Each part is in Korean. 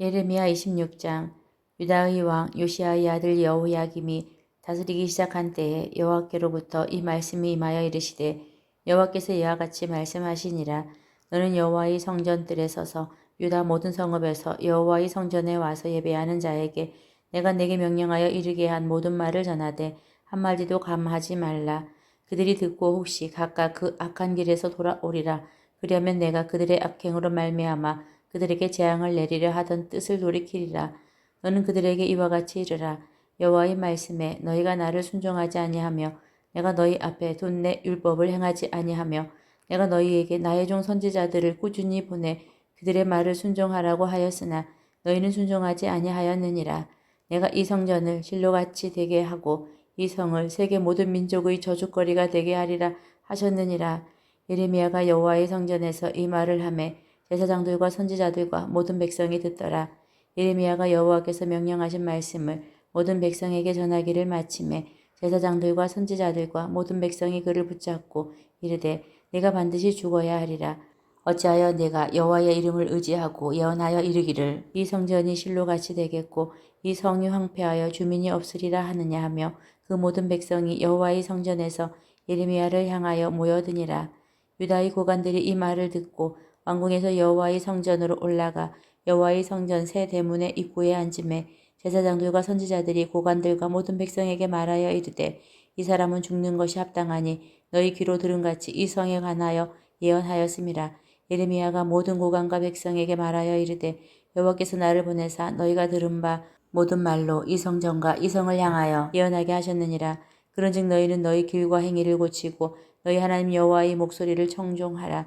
예레미야 26장 유다의 왕 요시아의 아들 여호야김이 다스리기 시작한 때에 여호와께로부터 이 말씀이 임하여 이르시되 여호와께서 이와 같이 말씀하시니라. 너는 여호와의 성전들에 서서 유다 모든 성읍에서 여호와의 성전에 와서 예배하는 자에게 내가 내게 명령하여 이르게 한 모든 말을 전하되 한마디도 감하지 말라. 그들이 듣고 혹시 각각 그 악한 길에서 돌아오리라. 그리하면 내가 그들의 악행으로 말미암아 그들에게 재앙을 내리려 하던 뜻을 돌이키리라. 너는 그들에게 이와 같이 이르라. 여호와의 말씀에 너희가 나를 순종하지 아니하며 내가 너희 앞에 둔내 율법을 행하지 아니하며 내가 너희에게 나의 종 선지자들을 꾸준히 보내 그들의 말을 순종하라고 하였으나 너희는 순종하지 아니하였느니라. 내가 이 성전을 실로같이 되게 하고 이 성을 세계 모든 민족의 저주거리가 되게 하리라 하셨느니라. 예레미야가 여호와의 성전에서 이 말을 하매 제사장들과 선지자들과 모든 백성이 듣더라. 예레미야가 여호와께서 명령하신 말씀을 모든 백성에게 전하기를 마침에 제사장들과 선지자들과 모든 백성이 그를 붙잡고 이르되 내가 반드시 죽어야 하리라. 어찌하여 내가 여호와의 이름을 의지하고 예언하여 이르기를? 이 성전이 실로같이 되겠고 이 성이 황폐하여 주민이 없으리라 하느냐 하며 그 모든 백성이 여호와의 성전에서 예레미야를 향하여 모여드니라. 유다의 고관들이 이 말을 듣고 왕궁에서 여호와의 성전으로 올라가 여호와의 성전 새 대문의 입구에 앉음에 제사장들과 선지자들이 고관들과 모든 백성에게 말하여 이르되 이 사람은 죽는 것이 합당하니 너희 귀로 들은 같이 이 성에 관하여 예언하였음이라. 예레미야가 모든 고관과 백성에게 말하여 이르되 여호와께서 나를 보내사 너희가 들은 바 모든 말로 이 성전과 이 성을 향하여 예언하게 하셨느니라. 그런즉 너희는 너희 길과 행위를 고치고 너희 하나님 여호와의 목소리를 청종하라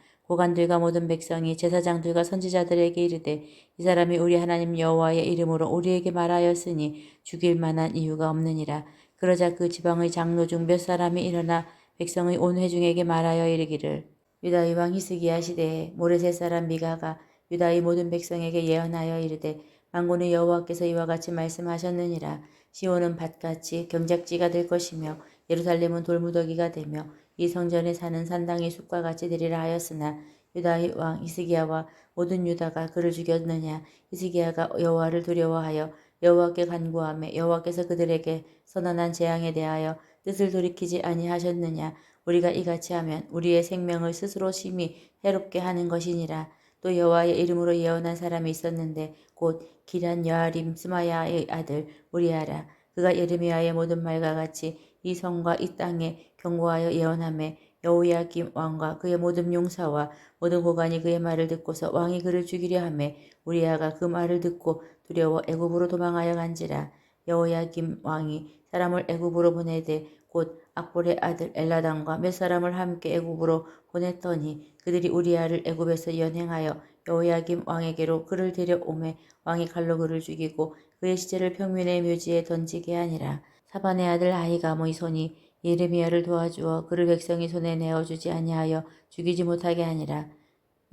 고관들과 모든 백성이 제사장들과 선지자들에게 이르되 이 사람이 우리 하나님 여호와의 이름으로 우리에게 말하였으니 죽일 만한 이유가 없느니라. 그러자 그 지방의 장로 중 몇 사람이 일어나 백성의 온 회중에게 말하여 이르기를. 유다의 왕 히스기야 시대에 모레셋 사람 미가가 유다의 모든 백성에게 예언하여 이르되 만군의 여호와께서 이와 같이 말씀하셨느니라. 시온은 밭같이 경작지가 될 것이며 예루살렘은 돌무더기가 되며 이 성전에 사는 산당이 숲과 같이 되리라 하였으나 유다의 왕 히스기야와 모든 유다가 그를 죽였느냐? 히스기야가 여호와를 두려워하여 여호와께 간구하며 여호와께서 그들에게 선언한 재앙에 대하여 뜻을 돌이키지 아니하셨느냐? 우리가 이같이 하면 우리의 생명을 스스로 심히 해롭게 하는 것이니라. 또 여호와의 이름으로 예언한 사람이 있었는데 곧 기란 여아림 스마야의 아들 우리아라 그가 예레미야의 모든 말과 같이 이 성과 이 땅에 경고하여 예언하매 여호야김 왕과 그의 모든 용사와 모든 고관이 그의 말을 듣고서 왕이 그를 죽이려 하매 우리아가 그 말을 듣고 두려워 애굽으로 도망하여 간지라. 여호야김 왕이 사람을 애굽으로 보내되 곧 악볼의 아들 엘라단과 몇 사람을 함께 애굽으로 보냈더니 그들이 우리아를 애굽에서 연행하여 여호야김 왕에게로 그를 데려오매 왕이 칼로 그를 죽이고 그의 시체를 평민의 묘지에 던지게 하니라. 사반의 아들 아이가모의 손이 예레미야를 도와주어 그를 백성이 손에 내어주지 아니하여 죽이지 못하게 하니라.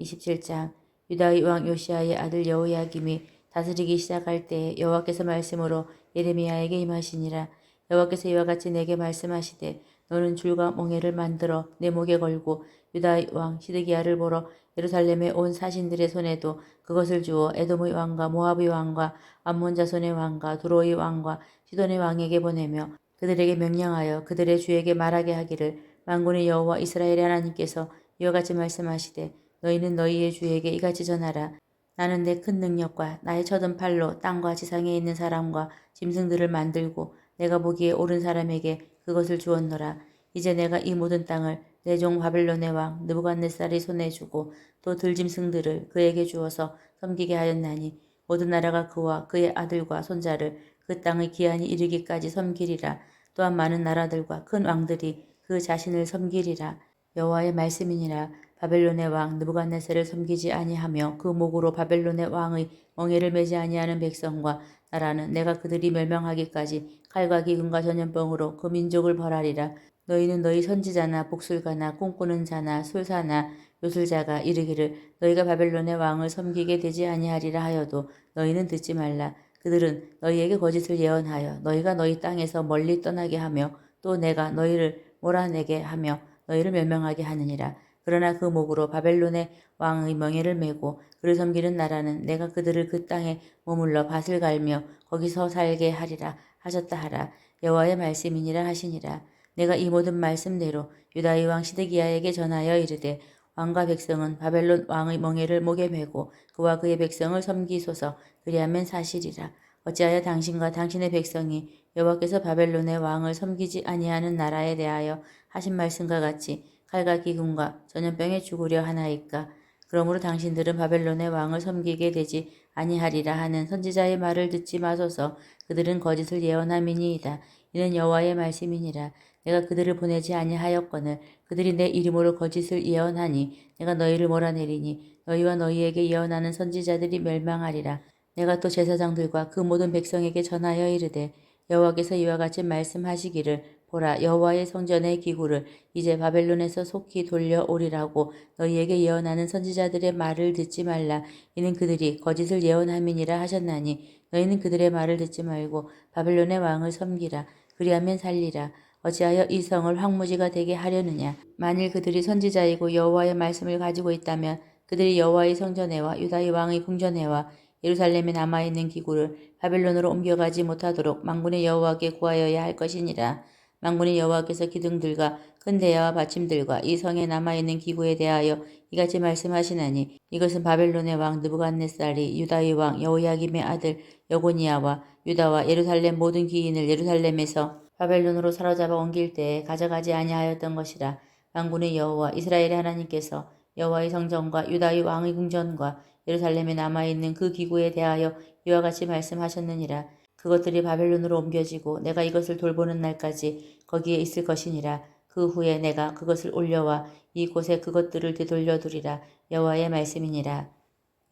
27장. 유다의 왕 요시아의 아들 여호야김이 다스리기 시작할 때에 여호와께서 말씀으로 예레미야에게 임하시니라 여호와께서 이와 같이 내게 말씀하시되 너는 줄과 멍에를 만들어 내 목에 걸고 유다의 왕 시드기야를 보러 예루살렘에 온 사신들의 손에도 그것을 주어 에돔의 왕과 모압의 왕과 암몬 자손의 왕과 두로의 왕과 시돈의 왕에게 보내며 그들에게 명령하여 그들의 주에게 말하게 하기를 만군의 여호와 이스라엘의 하나님께서 이와 같이 말씀하시되 너희는 너희의 주에게 이같이 전하라. 나는 내 큰 능력과 나의 쳐든 팔로 땅과 지상에 있는 사람과 짐승들을 만들고 내가 보기에 옳은 사람에게 그것을 주었노라. 이제 내가 이 모든 땅을 내 종 바벨론의 왕 느부갓네살이 손에 주고 또 들짐승들을 그에게 주어서 섬기게 하였나니 모든 나라가 그와 그의 아들과 손자를 그 땅의 기한이 이르기까지 섬기리라. 또한 많은 나라들과 큰 왕들이 그 자신을 섬기리라. 여호와의 말씀이니라. 바벨론의 왕 느부갓네살을 섬기지 아니하며 그 목으로 바벨론의 왕의 멍에를 매지 아니하는 백성과 나라는 내가 그들이 멸망하기까지 칼과 기근과 전염병으로 그 민족을 벌하리라. 너희는 너희 선지자나 복술가나 꿈꾸는 자나 술사나 요술자가 이르기를 너희가 바벨론의 왕을 섬기게 되지 아니하리라 하여도 너희는 듣지 말라. 그들은 너희에게 거짓을 예언하여 너희가 너희 땅에서 멀리 떠나게 하며 또 내가 너희를 몰아내게 하며 너희를 멸명하게 하느니라. 그러나 그 목으로 바벨론의 왕의 명예를 메고 그를 섬기는 나라는 내가 그들을 그 땅에 머물러 밭을 갈며 거기서 살게 하리라 하셨다 하라. 여호와의 말씀이니라 하시니라. 내가 이 모든 말씀대로 유다의 왕 시드기야에게 전하여 이르되 왕과 백성은 바벨론 왕의 멍에를 목에 메고 그와 그의 백성을 섬기소서 그리하면 사실이라. 어찌하여 당신과 당신의 백성이 여호와께서 바벨론의 왕을 섬기지 아니하는 나라에 대하여 하신 말씀과 같이 칼과 기근과 전염병에 죽으려 하나이까. 그러므로 당신들은 바벨론의 왕을 섬기게 되지 아니하리라 하는 선지자의 말을 듣지 마소서. 그들은 거짓을 예언함이니이다. 이는 여호와의 말씀이니라. 내가 그들을 보내지 아니하였거늘 그들이 내 이름으로 거짓을 예언하니 내가 너희를 몰아내리니 너희와 너희에게 예언하는 선지자들이 멸망하리라. 내가 또 제사장들과 그 모든 백성에게 전하여 이르되 여호와께서 이와 같이 말씀하시기를 보라 여호와의 성전의 기구를 이제 바벨론에서 속히 돌려오리라고 너희에게 예언하는 선지자들의 말을 듣지 말라. 이는 그들이 거짓을 예언함이니라 하셨나니 너희는 그들의 말을 듣지 말고 바벨론의 왕을 섬기라. 그리하면 살리라. 어찌하여 이 성을 황무지가 되게 하려느냐? 만일 그들이 선지자이고 여호와의 말씀을 가지고 있다면 그들이 여호와의 성전에와 유다의 왕의 궁전에와 예루살렘에 남아있는 기구를 바벨론으로 옮겨가지 못하도록 망군의 여호와께 구하여야 할 것이니라. 망군의 여호와께서 기둥들과 큰 대야와 받침들과 이 성에 남아있는 기구에 대하여 이같이 말씀하시나니 이것은 바벨론의 왕 느부갓네살이 유다의 왕 여호야김의 아들 여고니아와 유다와 예루살렘 모든 기인을 예루살렘에서 바벨론으로 사로잡아 옮길 때에 가져가지 아니하였던 것이라 망군의 여호와 이스라엘의 하나님께서 여호와의 성전과 유다의 왕의 궁전과 예루살렘에 남아있는 그 기구에 대하여 이와 같이 말씀하셨느니라. 그것들이 바벨론으로 옮겨지고 내가 이것을 돌보는 날까지 거기에 있을 것이니라. 그 후에 내가 그것을 올려와 이곳에 그것들을 되돌려 두리라. 여호와의 말씀이니라.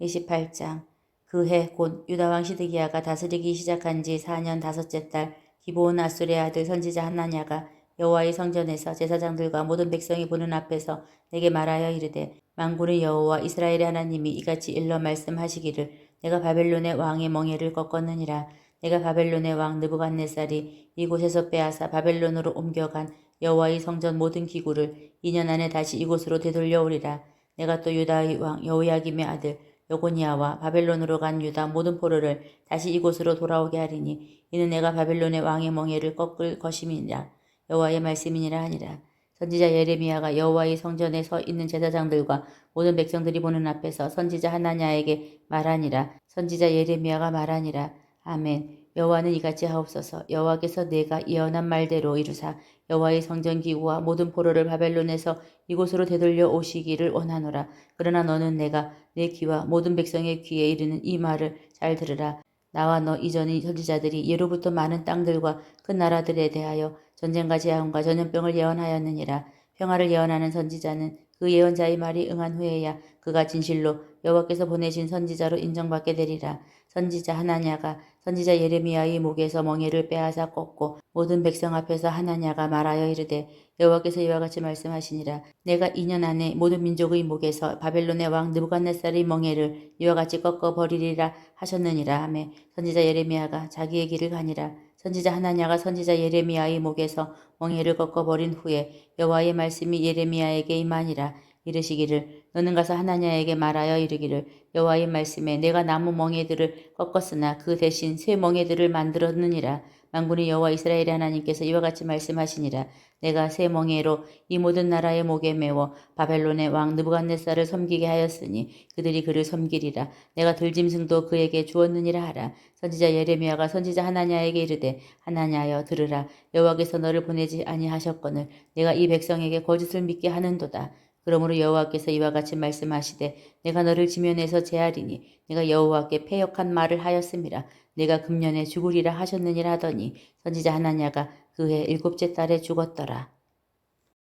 28장 그 해 곧 유다왕 시드기야가 다스리기 시작한 지 4년 다섯째 달 기브온 아술의 아들 선지자 하나냐가 여호와의 성전에서 제사장들과 모든 백성이 보는 앞에서 내게 말하여 이르되 만군의 여호와 이스라엘의 하나님이 이같이 일러 말씀하시기를 내가 바벨론의 왕의 멍에를 꺾었느니라 내가 바벨론의 왕 느부갓네살이 이곳에서 빼앗아 바벨론으로 옮겨간 여호와의 성전 모든 기구를 2년 안에 다시 이곳으로 되돌려오리라. 내가 또 유다의 왕 여호야김의 아들 여고니아와 바벨론으로 간 유다 모든 포로를 다시 이곳으로 돌아오게 하리니 이는 내가 바벨론의 왕의 멍에를 꺾을 것임이니라. 여호와의 말씀이니라 하니라. 선지자 예레미야가 여호와의 성전에 서 있는 제사장들과 모든 백성들이 보는 앞에서 선지자 하나냐에게 말하니라. 선지자 예레미야가 말하니라 아멘. 여호와는 이같이 하옵소서. 여호와께서 내가 예언한 말대로 이루사 여호와의 성전 기구와 모든 포로를 바벨론에서 이곳으로 되돌려 오시기를 원하노라. 그러나 너는 내가 내 귀와 모든 백성의 귀에 이르는 이 말을 잘 들으라. 나와 너 이전의 선지자들이 예로부터 많은 땅들과 큰 나라들에 대하여 전쟁과 재앙과 전염병을 예언하였느니라. 평화를 예언하는 선지자는 그 예언자의 말이 응한 후에야 그가 진실로 여호와께서 보내신 선지자로 인정받게 되리라. 선지자 하나냐가 선지자 예레미야의 목에서 멍에를 빼앗아 꺾고 모든 백성 앞에서 하나냐가 말하여 이르되 여호와께서 이와 같이 말씀하시니라. 내가 2년 안에 모든 민족의 목에서 바벨론의 왕 느부갓네살의 멍에를 이와 같이 꺾어 버리리라 하셨느니라 하매 선지자 예레미야가 자기의 길을 가니라. 선지자 하나냐가 선지자 예레미야의 목에서 멍에를 꺾어 버린 후에 여호와의 말씀이 예레미야에게 임하니라 이르시기를 너는 가서 하나냐에게 말하여 이르기를 여호와의 말씀에 내가 나무 멍에들을 꺾었으나 그 대신 새 멍에들을 만들었느니라. 만군의 여호와 이스라엘의 하나님께서 이와 같이 말씀하시니라. 내가 새 멍에로 이 모든 나라의 목에 메워 바벨론의 왕 느부갓네살을 섬기게 하였으니 그들이 그를 섬기리라. 내가 들짐승도 그에게 주었느니라 하라. 선지자 예레미야가 선지자 하나냐에게 이르되 하나냐여 들으라. 여호와께서 너를 보내지 아니하셨거늘 내가 이 백성에게 거짓을 믿게 하는도다 그러므로 여호와께서 이와 같이 말씀하시되 내가 너를 지면에서 제하리니 내가 여호와께 패역한 말을 하였음이라 내가 금년에 죽으리라 하셨느니라 하더니 선지자 하나냐가 그해 일곱째 달에 죽었더라.